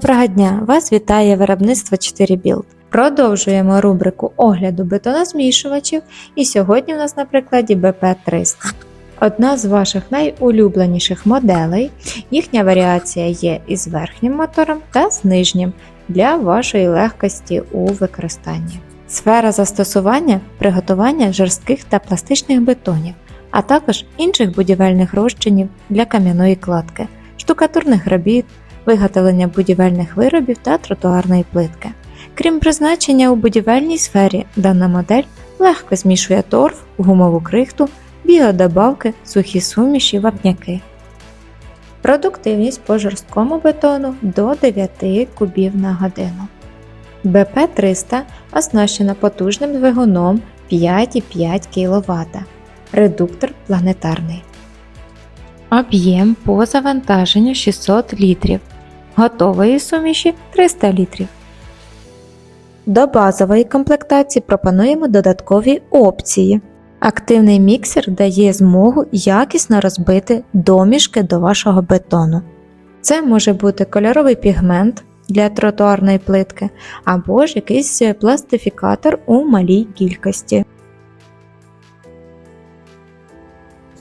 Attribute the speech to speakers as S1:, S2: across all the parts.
S1: Доброго дня! Вас вітає виробництво 4 Build. Продовжуємо рубрику огляду бетонозмішувачів, і сьогодні у нас на прикладі BP300. Одна з ваших найулюбленіших моделей. Їхня варіація є із верхнім мотором та з нижнім для вашої легкості у використанні. Сфера застосування приготування жорстких та пластичних бетонів, а також інших будівельних розчинів для кам'яної кладки, штукатурних робіт, виготовлення будівельних виробів та тротуарної плитки. Крім призначення у будівельній сфері, дана модель легко змішує торф, гумову крихту, біодобавки, сухі суміші, вапняки. Продуктивність по жорсткому бетону до 9 кубів на годину. БП-300 оснащена потужним двигуном 5,5 кВт. Редуктор планетарний. Об'єм по завантаженню 600 літрів. Готової суміші 300 літрів. До базової комплектації пропонуємо додаткові опції. Активний міксер дає змогу якісно розбити домішки до вашого бетону. Це може бути кольоровий пігмент для тротуарної плитки або ж якийсь пластифікатор у малій кількості.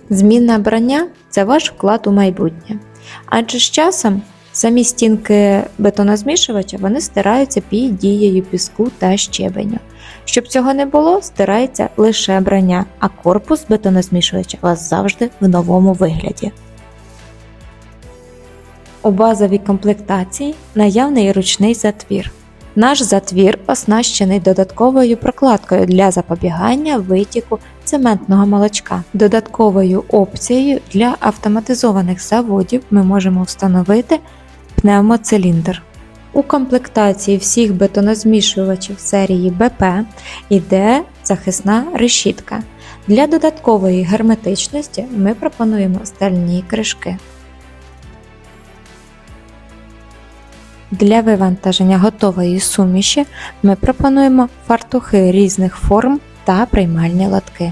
S1: Змінне брання це ваш вклад у майбутнє. Адже з часом самі стінки бетонозмішувача вони стираються під дією піску та щебеню. Щоб цього не було, стирається лише брання, а корпус бетонозмішувача у вас завжди в новому вигляді. У базовій комплектації наявний ручний затвір. Наш затвір оснащений додатковою прокладкою для запобігання витіку цементного молочка. Додатковою опцією для автоматизованих заводів ми можемо встановити пневмоциліндр. У комплектації всіх бетонозмішувачів серії BP йде захисна решітка. Для додаткової герметичності ми пропонуємо стальні кришки. Для вивантаження готової суміші ми пропонуємо фартухи різних форм та приймальні лотки.